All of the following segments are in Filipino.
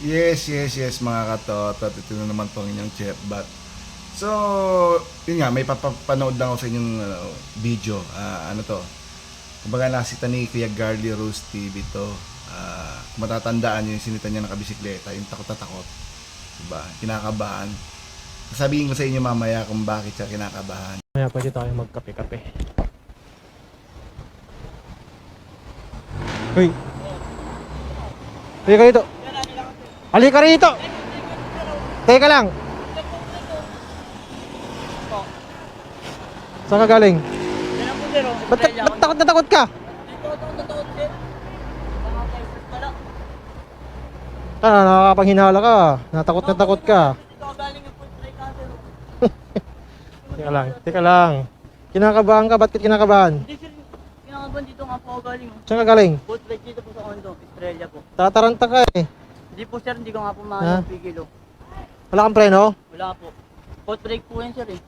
Yes, yes, yes mga katotot. Ito na naman po inyong chef bat. So, yun nga, may papapanood lang ako sa inyong ano, video. Ah, ano to? Kumbaga nasita ni Kuya Garly Rose TV to. Ah, kung matatandaan yung sinita niya ng kabisikleta, yung takot na takot. Diba? Kinakabahan. Sabihin ko sa inyo mamaya kung bakit siya kinakabahan. Kaya pwede tayo magkape-kape. Hoy! Halika rito! Halika rito! Teka lang! Saan ka galing? Ba't, ba't ako. takot na takot ka? Ah, nakakapanghinala ka. Natakot na takot ka. Teka lang, teka lang. Kinakabahan ka? Ba't ka kinakabahan? Hindi, sir. Kinakaban dito nga po ako galing. oh. Saan ka galing? Food tray dito po sa condo. Australia po. Tataranta ka eh. Hindi po, sir. Hindi ko nga po Ha? mahanap pigil. oh. Wala kang preno? Wala po. Food break po yan, sir. Eh.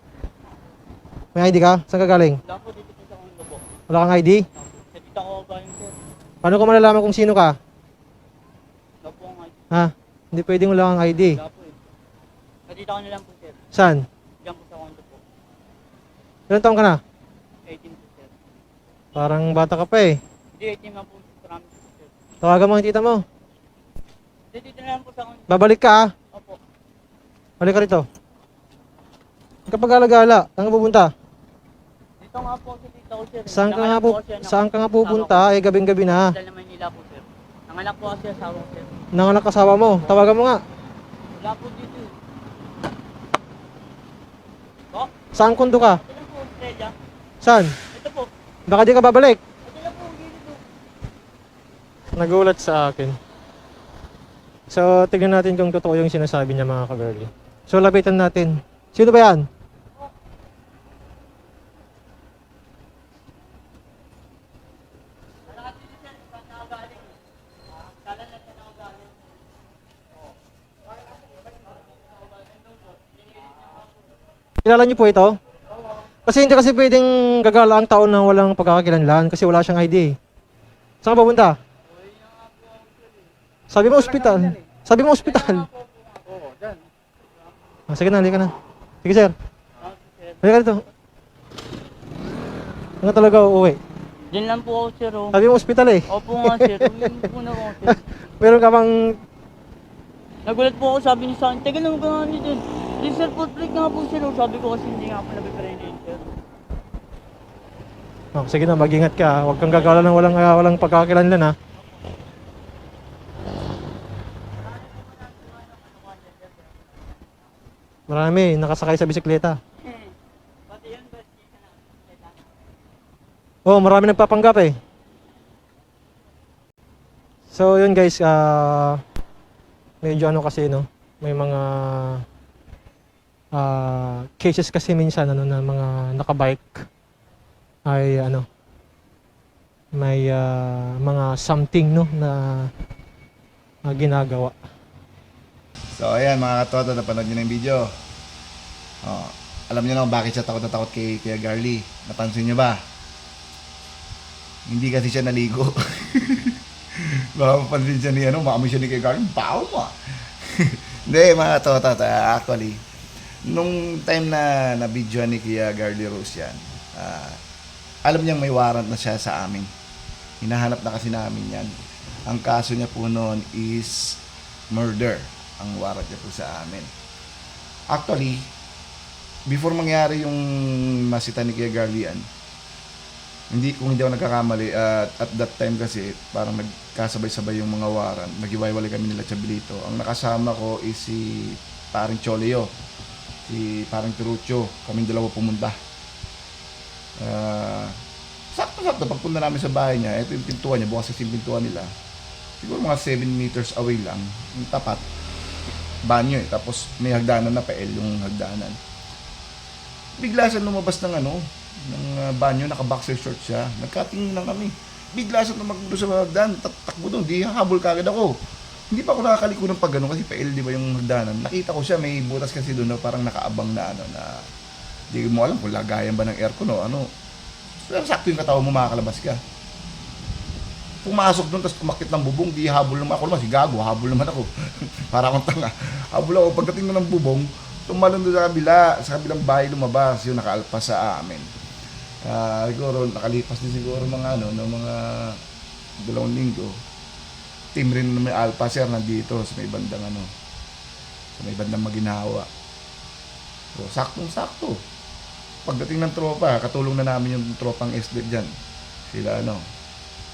May ID ka? Saan ka galing? Wala po dito po sa condo po. Wala kang ID? Sa dito ako galing, sir. Paano ko malalaman kung sino ka? Wala po ang ID. Ha? Hindi pwedeng wala kang ID. Wala po eh. Sa ako na lang po, sir. Saan? Diyan po sa condo po. Ilan taong ka na? 18 po, sir. Parang bata ka pa eh. Hindi, 18 lang po. Promise po, sir. Tawagan mo ang tita mo. Dito na lang po sa. Babalik ka ah. Opo. Balik ka rito. Kapag gala-gala, saan ka pupunta? Dito nga po si tita ko, sir. Saan ka nga, po saan ka nga pupunta? Eh, gabing-gabi na. Dala naman nila po, sir. Nanganak po kasi asawa ko, sir. Nanganak kasawa mo. Tawagan mo nga. Wala po dito. eh. Po? Saan kundo ka? Ito lang po, Australia. Saan? Ito po. Baka di ka babalik. Ito lang po, gilid po. Nagulat sa akin. So, tignan natin kung totoo yung sinasabi niya mga ka-girly. So, lapitan natin. Sino ba yan? Kilala niyo po ito? Kasi hindi kasi pwedeng gagala ang taon na walang pagkakakilanlan kasi wala siyang ID. eh. Saan ka pupunta? Sabi mo ospital. Sabi mo ospital. Oo, dyan. Ah, sige na, halika na. Sige sir, Ah, halika dito. Ano talaga uuwi? Diyan lang po ako, sir. Oh. Sabi mo ospital eh. Opo nga, sir. Tumingin po na ako, sir. Meron ka bang... Nagulat po ako, sabi ni San. Teka lang ka nga niyo dyan. Di, sir, food break nga po, sir. oh. Sabi ko kasi hindi nga po nabibrain sir. Oh, sige na, mag-ingat ka. Huwag kang gagala ng walang, ah, walang pagkakakilanlan ha. Marami, nakasakay sa bisikleta. Oh, marami nagpapanggap eh. So, yun guys, ah medyo ano kasi no, may mga ah cases kasi minsan ano na mga nakabike ay ano may ah, mga something no na na ginagawa. So ayan mga katoto, napanood nyo na yung video. Oh, alam niyo na kung bakit siya takot na takot kay Kuya Garly. Napansin niyo ba? Hindi kasi siya naligo. Baka mapansin siya ni ano, maamoy siya ni Kuya Garly. Bao mo. ah. Hindi mga katoto, ah, actually, nung time na na-video ni Kuya Garly Rose yan, ah, alam niyang may warrant na siya sa amin. Hinahanap na kasi namin yan. Ang kaso niya po noon is murder ang warrant niya po sa amin. Actually, before mangyari yung masita ni Kuya Garlian, hindi kung hindi ako nagkakamali at at that time kasi parang nagkasabay-sabay yung mga warrant naghiwalay kami nila Chabilito ang nakasama ko is si paring Choleo si paring Pirucho kaming dalawa pumunta. Ah, sakto-sakto pagpunta namin sa bahay niya ito yung pintuan niya bukas kasi yung pintuan nila siguro mga 7 meters away lang yung tapat banyo eh. Tapos may hagdanan na pael yung hagdanan. Bigla siya lumabas ng ano ng uh, banyo. Naka boxer short siya. Nagkatingin lang kami. Bigla siya tumakbo sa hagdan tatakbo doon. Di hahabol kagad ako. Hindi pa ako nakakaliko ng pag kasi pael di ba yung hagdanan? Nakita ko siya may butas kasi doon na parang nakaabang na ano na di mo alam kung lagayan ba ng aircon o ano. Pero sakto yung katawan mo makakalabas ka pumasok doon, tapos umakit ng bubong, di habol naman ako naman, si Gago, habol naman ako. Para akong tanga. Habol ako, pagdating na ng bubong, tumalon doon sa kabila, sa kabilang bahay lumabas, yung nakaalpas sa amin. Ah, siguro, nakalipas din siguro mga ano, ng mga dalawang linggo. Team rin na may Alpha Sir nandito sa may bandang ano, sa may bandang maginawa. So, saktong-sakto. Pagdating ng tropa, katulong na namin yung tropang SDEC dyan. Sila ano,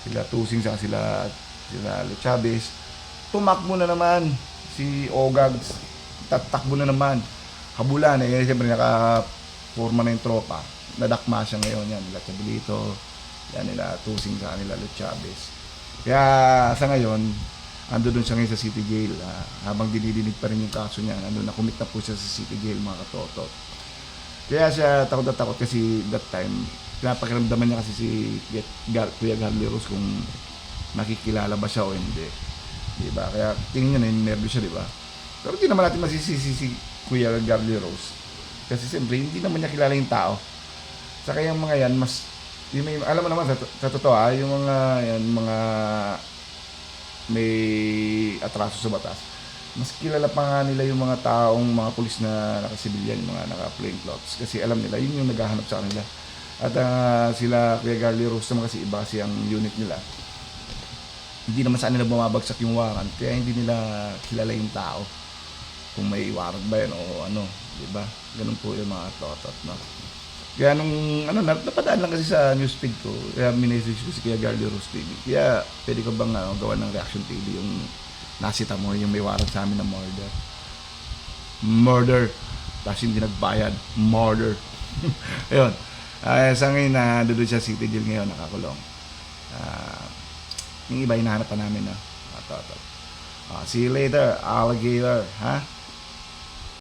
sila Tusing sa sila sila Chavez. Tumakbo na naman si Ogags. Tatakbo na naman. Habulan eh, siyempre naka-forma na yung tropa. Nadakma siya ngayon yan. Nila Chabilito, yan nila Tusing sa nila Chavez. Kaya sa ngayon, ando doon siya ngayon sa City Jail. ah, habang dinidinig pa rin yung kaso niya, ando na commit na po siya sa City Jail mga katoto. Kaya siya takot na takot kasi that time, pinapakiramdaman niya kasi si Kuya Gar- Kuya Garly Rose kung makikilala ba siya o hindi. Di ba? Kaya tingin niya na nervous siya, di ba? Pero hindi naman natin masisisi si Kuya Garly Rose. Kasi siyempre, hindi naman niya kilala yung tao. Saka yung mga yan, mas, yung may, alam mo naman, sa, sa totoo ah, yung mga, yan, mga may atraso sa batas. Mas kilala pa nga nila yung mga taong, mga pulis na nakasibilyan, yung mga naka-plain clothes. Kasi alam nila, yun yung naghahanap sa kanila. At ah, sila, Kuya Garly Rose naman kasi iba kasi ang unit nila. Hindi naman sa kanila bumabagsak yung warrant, kaya hindi nila kilala yung tao. Kung may warrant ba yan o ano, di ba? Ganun po yung mga totot, no? Kaya nung, ano, nap- napadaan lang kasi sa newsfeed ko, kaya minessage ko si Kuya Garly Rose TV. Kaya, pwede ko bang ano, gawa ng reaction TV yung nasita mo, yung may warrant sa amin na murder. Murder. Tapos hindi nagbayad. Murder. Ayun. Uh, sa ngayon, na doon siya City Jail ngayon, nakakulong. Ah, yung iba hinahanap pa namin na. Uh, see you later, alligator. Ha?